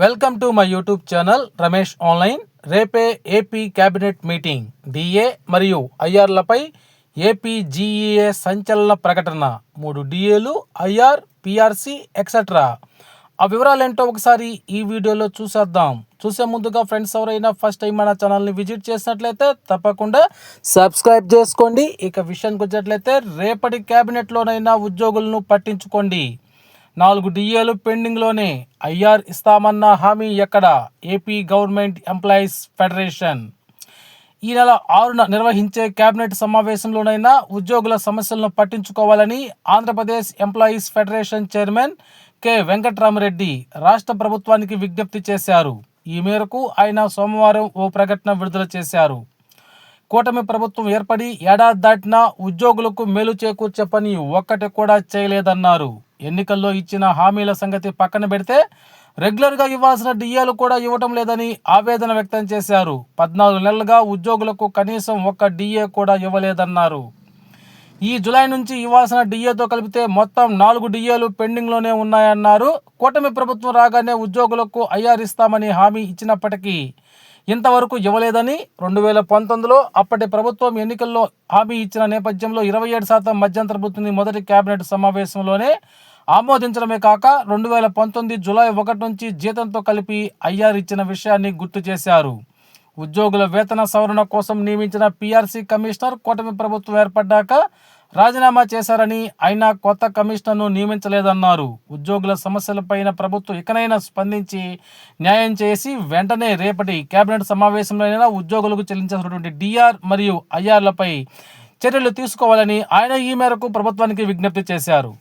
Welcome to my YouTube channel Ramesh online రేపే AP cabinet meeting DA మరియు ఐఆర్లపై AP GEA సంచలన ప్రకటన. మూడు డిఏలు ఐఆర్ పిఆర్సి ఎక్సెట్రా ఆ వివరాలు ఏంటో ఒకసారి ఈ వీడియోలో చూసేద్దాం. చూసే ముందుగా ఫ్రెండ్స్ ఎవరైనా ఫస్ట్ టైం మన ఛానల్ని విజిట్ చేసినట్లయితే తప్పకుండా సబ్స్క్రైబ్ చేసుకోండి. ఇక విషయానికి వచ్చినట్లయితే రేపటి క్యాబినెట్లోనైనా ఉద్యోగులను పట్టించుకోండి. నాలుగు డిఏలు పెండింగ్లోనే ఐఆర్ ఇస్తామన్న హామీ ఎక్కడ? AP government employees federation. ఈ నెల ఆరున నిర్వహించే కేబినెట్ సమావేశంలోనైనా ఉద్యోగుల సమస్యలను పట్టించుకోవాలని Andhra Pradesh employees federation chairman K. Venkatrama Reddy రాష్ట్ర ప్రభుత్వానికి విజ్ఞప్తి చేశారు. ఈ మేరకు ఆయన సోమవారం ఓ ప్రకటన విడుదల చేశారు. కూటమి ప్రభుత్వం ఏర్పడి ఏడాది దాటినా ఉద్యోగులకు మేలు చేకూర్చే పని ఒక్కటి కూడా చేయలేదన్నారు. ఎన్నికల్లో ఇచ్చిన హామీల సంగతి పక్కన పెడితే రెగ్యులర్గా ఇవ్వాల్సిన డిఏలు కూడా ఇవ్వటం లేదని ఆవేదన వ్యక్తం చేశారు. పద్నాలుగు నెలలుగా ఉద్యోగులకు కనీసం ఒక్క డిఏ కూడా ఇవ్వలేదన్నారు. ఈ జులై నుంచి ఇవ్వాల్సిన డిఏతో కలిపితే మొత్తం నాలుగు డిఏలు పెండింగ్లోనే ఉన్నాయన్నారు. కూటమి ప్రభుత్వం రాగానే ఉద్యోగులకు ఐఆర్ ఇస్తామని హామీ ఇచ్చినప్పటికీ ఇంతవరకు ఇవ్వలేదని రెండు వేల పంతొమ్మిదిలో అప్పటి ప్రభుత్వం ఎన్నికల్లో హామీ ఇచ్చిన నేపథ్యంలో ఇరవై ఏడు శాతం మధ్యంతర వృత్తిని మొదటి కేబినెట్ సమావేశంలోనే ఆమోదించడమే కాక రెండు వేల పంతొమ్మిది జూలై ఒకటి నుంచి జీతంతో కలిపి ఐఆర్ ఇచ్చిన విషయాన్ని గుర్తు చేశారు. ఉద్యోగుల వేతన సవరణ కోసం నియమించిన పీఆర్సీ కమిషనర్ కూటమి ప్రభుత్వం ఏర్పడ్డాక రాజీనామా చేశారని అయినా కొత్త కమిషనర్ను నియమించలేదన్నారు. ఉద్యోగుల సమస్యలపైన ప్రభుత్వం ఇకనైనా స్పందించి న్యాయం చేసి వెంటనే రేపటి కేబినెట్ సమావేశంలోనైనా ఉద్యోగులకు చెల్లించాల్సినటువంటి డిఆర్ మరియు ఐఆర్లపై చర్యలు తీసుకోవాలని ఆయన ఈ మేరకు ప్రభుత్వానికి విజ్ఞప్తి చేశారు.